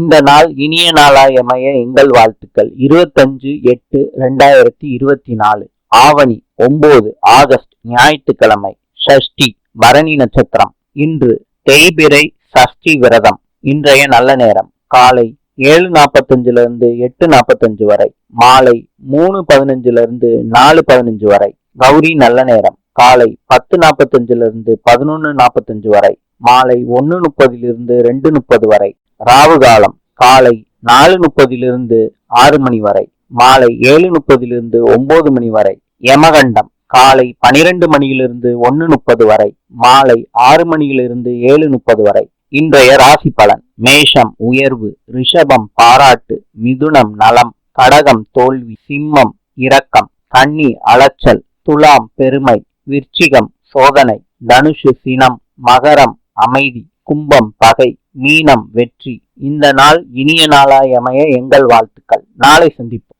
இந்த நாள் இனிய நாளாய் அமைய எங்கள் வாழ்த்துக்கள். இருபத்தஞ்சு எட்டு ரெண்டாயிரத்தி இருபத்தி நாலு ஆவணி ஒன்பது ஆகஸ்ட் ஞாயிற்றுக்கிழமை. ஷஷ்டி பரணி நட்சத்திரம். இன்று தேய்பிரை சஷ்டி விரதம். இன்றைய நல்ல நேரம். காலை ஏழு நாற்பத்தஞ்சுல இருந்து எட்டு நாற்பத்தஞ்சு வரை. மாலை மூணு பதினஞ்சுல இருந்து நாலு பதினஞ்சு வரை. கௌரி நல்ல நேரம். காலை பத்து நாற்பத்தஞ்சுல இருந்து பதினொன்று நாற்பத்தஞ்சு வரை. மாலை ஒன்று முப்பதிலிருந்து ரெண்டு முப்பது வரை. ராவு காலம் காலை நாலு முப்பதிலிருந்து ஆறு மணி வரை மாலை ஏழு முப்பதிலிருந்து ஒன்பது மணி வரை யமகண்டம் காலை பனிரெண்டு மணியிலிருந்து ஒன்னு முப்பது வரை மாலை ஆறு மணியிலிருந்து ஏழு முப்பது வரை. இன்றைய ராசி பலன் மேஷம் உயர்வு ரிஷபம் பாராட்டு மிதுனம் நலம் கடகம் தோல்வி சிம்மம் இரக்கம் கன்னி அலைச்சல் துலாம் பெருமை விருச்சிகம் சோதனை தனுஷு சினம் மகரம் அமைதி. கும்பம் பகை மீனம் வெற்றி. இந்த நாள் இனிய நாளாய் அமைய எங்கள் வாழ்த்துக்கள். நாளை சந்திப்போம்.